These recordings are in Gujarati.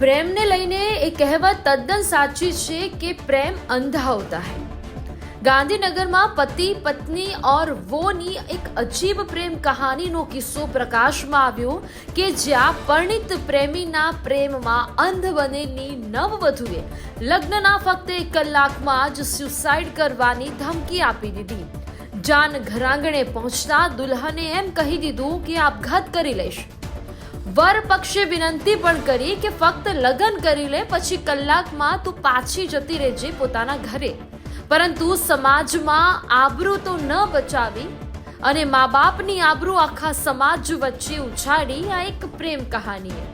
પ્રેમને લઈને એ કહેવત તદ્દન સાચી છે કે પ્રેમ અંધા હોતા હૈ. ગાંધીનગરમાં પતિ, પત્ની ઓર વોની એક અજીબ પ્રેમ કહાનીનો કિસ્સો પ્રકાશમાં આવ્યો કે જ્યાં પરણિત પ્રેમીના પ્રેમમાં અંધ બનેલી નવવધુએ લગ્નના ફક્ત એક કલાકમાં જ સ્યુસાઇડ કરવાની ધમકી આપી દીધી. જાન ઘરાંગણે પહોંચતા દુલ્હને એમ કહી દીધું કે આપઘાત કરી લઈશ. વર પક્ષે વિનંતી પણ કરી કે ફક્ત લગ્ન કરી લે, પછી કલાકમાં તું પાછી જતી રહેજે પોતાના ઘરે. પરંતુ સમાજમાં આબરૂ તો ન બચાવી અને મા બાપની આબરૂ આખા સમાજ વચ્ચે ઉછાળી આ એક પ્રેમ કહાનીએ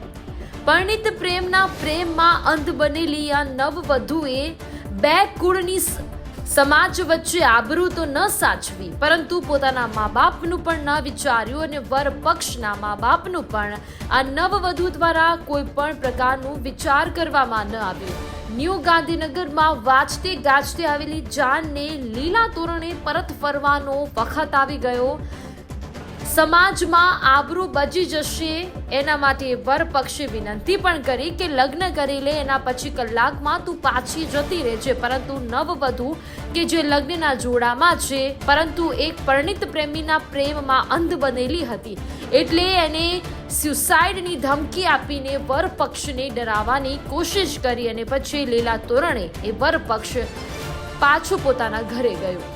પરણિત પ્રેમના પ્રેમમાં અંધ બનેલી આ નવવધુએ બે કુળની સમાજ વચ્ચે આબરૂ તો ન સાચવી, પરંતુ પોતાના મા બાપનું પણ ન વિચાર્યું અને વર પક્ષના મા બાપનું પણ આ નવવધુ દ્વારા કોઈ પણ પ્રકારનું વિચાર કરવામાં ન આવ્યું. ન્યૂ ગાંધીનગરમાં વાંચતે ગાજતે આવેલી જાનને લીલા તોરણે પરત ફરવાનો વખત આવી ગયો. સમાજમાં આબરૂ બચી જશે. એના માટે વર પક્ષે વિનંતી પણ કરી કે લગ્ન કરી લે. એના પછી કલાકમાં તું પાછી જતી રહેજે. પરંતુ નવવધુ કે જે લગ્નના જોડામાં છે, પરંતુ એક પરણિત પ્રેમીના પ્રેમમાં અંધ બનેલી હતી. એટલે એને સ્યુસાઇડની ધમકી આપીને વર પક્ષને ડરાવવાની કોશિશ કરી અને પછી લીલા તોરણે એ વર પક્ષ પાછું પોતાના ઘરે ગયું.